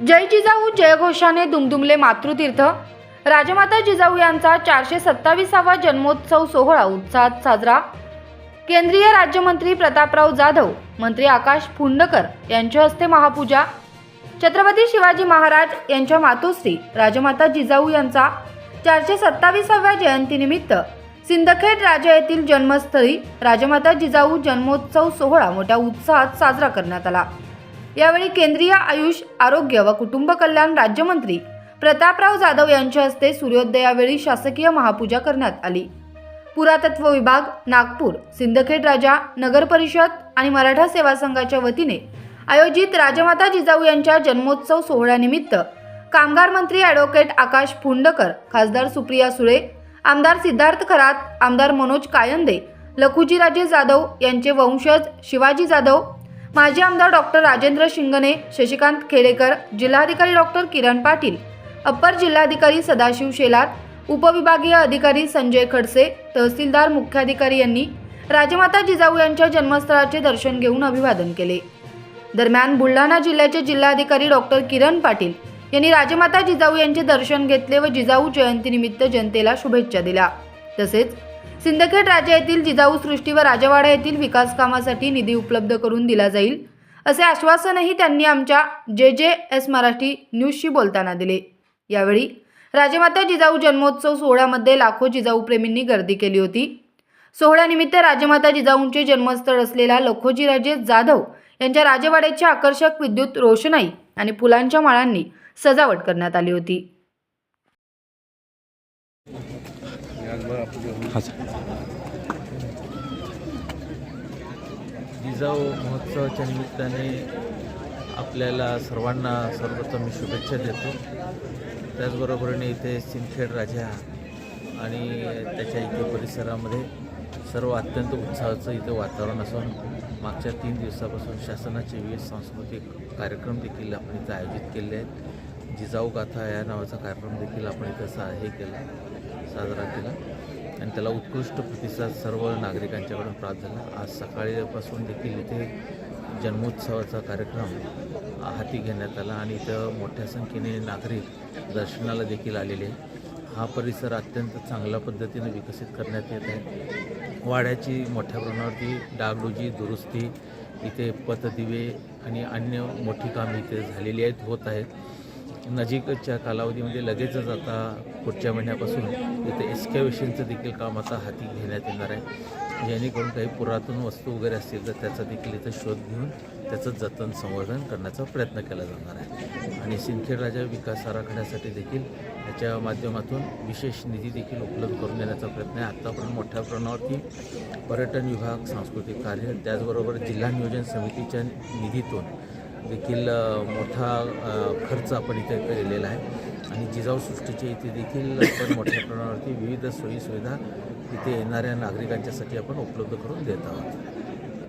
जय जिजाऊ जयघोषाने दुमदुमले मातृतीर्थ. राजमाता जिजाऊ यांचा चारशे सत्तावीसावा जन्मोत्सव सोहळा उत्साहात साजरा. केंद्रीय राज्यमंत्री प्रतापराव जाधव मंत्री आकाश फुंडकर यांच्या हस्ते महापूजा. छत्रपती शिवाजी महाराज यांच्या मातोश्री राजमाता जिजाऊ यांचा चारशे सत्तावीसाव्या जयंतीनिमित्त सिंदखेड राजा येथील जन्मस्थळी राजमाता जिजाऊ जन्मोत्सव सोहळा मोठ्या उत्साहात साजरा करण्यात आला. यावेळी केंद्रीय आयुष आरोग्य व कुटुंब कल्याण राज्यमंत्री प्रतापराव जाधव यांच्या हस्ते सूर्योदयावेळी शासकीय महापूजा करण्यात आली. पुरातत्व विभाग नागपूर सिंदखेड राजा नगर परिषद आणि मराठा सेवा संघाच्या वतीने आयोजित राजमाता जिजाऊ यांच्या जन्मोत्सव सोहळ्यानिमित्त कामगार मंत्री ॲडव्होकेट आकाश फुंडकर खासदार सुप्रिया सुळे आमदार सिद्धार्थ खरात आमदार मनोज कायंदे लखुजीराजे जाधव यांचे वंशज शिवाजी जाधव माजी आमदार डॉक्टर राजेंद्र शिंगणे शशिकांत खेडेकर जिल्हाधिकारी डॉक्टर किरण पाटील अप्पर जिल्हाधिकारी सदाशिव शेलार उपविभागीय अधिकारी संजय खडसे तहसीलदार मुख्याधिकारी यांनी राजमाता जिजाऊ यांच्या जन्मस्थळाचे दर्शन घेऊन अभिवादन केले. दरम्यान बुलढाणा जिल्ह्याचे जिल्हाधिकारी डॉक्टर किरण पाटील यांनी राजमाता जिजाऊ यांचे दर्शन घेतले व जिजाऊ जयंतीनिमित्त जनतेला शुभेच्छा दिल्या. तसेच सिंदखेड राजा येथील जिजाऊ सृष्टी व राजवाडा येथील विकास कामासाठी निधी उपलब्ध करून दिला जाईल असे आश्वासनही त्यांनी आमच्या जे जे एस मराठी न्यूजशी बोलताना दिले. यावेळी राजमाता जिजाऊ जन्मोत्सव सोहळ्यामध्ये लाखो जिजाऊ प्रेमींनी गर्दी केली होती. सोहळ्यानिमित्त राजमाता जिजाऊंचे जन्मस्थळ असलेल्या लखोजीराजे जाधव यांच्या राजवाड्याची आकर्षक विद्युत रोषणाई आणि फुलांच्या माळांनी सजावट करण्यात आली होती. जिजाऊ महोत्सवाच्या निमित्ताने आपल्याला सर्वांना सर्वप्रथम मी शुभेच्छा देतो. त्याचबरोबरीने इथे सिंदखेड राजा आणि त्याच्या इथे परिसरामध्ये सर्व अत्यंत उत्साहाचं इथं वातावरण असून मागच्या तीन दिवसापासून शासनाचे विविध सांस्कृतिक कार्यक्रम देखील आपण इथं आयोजित केले आहेत. जिजाऊ गाथा या नावाचा कार्यक्रम देखील आपण इथं सा हे केला. साजरा केला. आणि त्याला उत्कृष्ट प्रतिसाद सर्व नागरिकांच्याकडून प्राप्त झाला. आज सकाळीपासून देखील इथे जन्मोत्सवाचा कार्यक्रम हाती घेण्यात आला आणि इथं मोठ्या संख्येने नागरिक दर्शनाला देखील आलेले हा परिसर अत्यंत चांगल्या पद्धतीने विकसित करण्यात येत आहे. वाड्याची मोठ्या प्रमाणावरती डागडुजी दुरुस्ती इथे पथदिवे आणि अन्य मोठी कामे इथे झालेली आहेत होत आहेत. नजीकच्या कालावधीमध्ये लगेचच आता पुढच्या महिन्यापासून इथे एस्कॅवेशनचं देखील काम आता हाती घेण्यात येणार आहे. जेणेकरून काही पुरातन वस्तू वगैरे असतील तर त्याचा देखील इथं शोध घेऊन त्याचं जतन संवर्धन करण्याचा प्रयत्न केला जाणार आहे. आणि सिंदखेड राजा विकास आराखड्यासाठी देखील त्याच्या माध्यमातून विशेष निधी देखील उपलब्ध करून देण्याचा प्रयत्न आहे. आत्तापर्यंत मोठ्या प्रमाणावरती पर्यटन विभाग सांस्कृतिक कार्य त्याचबरोबर जिल्हा नियोजन समितीच्या निधीतून देखील मोठा खर्च आपण इथे केलेला आहे. आणि जिजाऊ सृष्टीचे इथे देखील आपण मोठ्या प्रमाणावरती विविध सोयीसुविधा इथे येणाऱ्या नागरिकांच्यासाठी आपण उपलब्ध करून देत आहोत.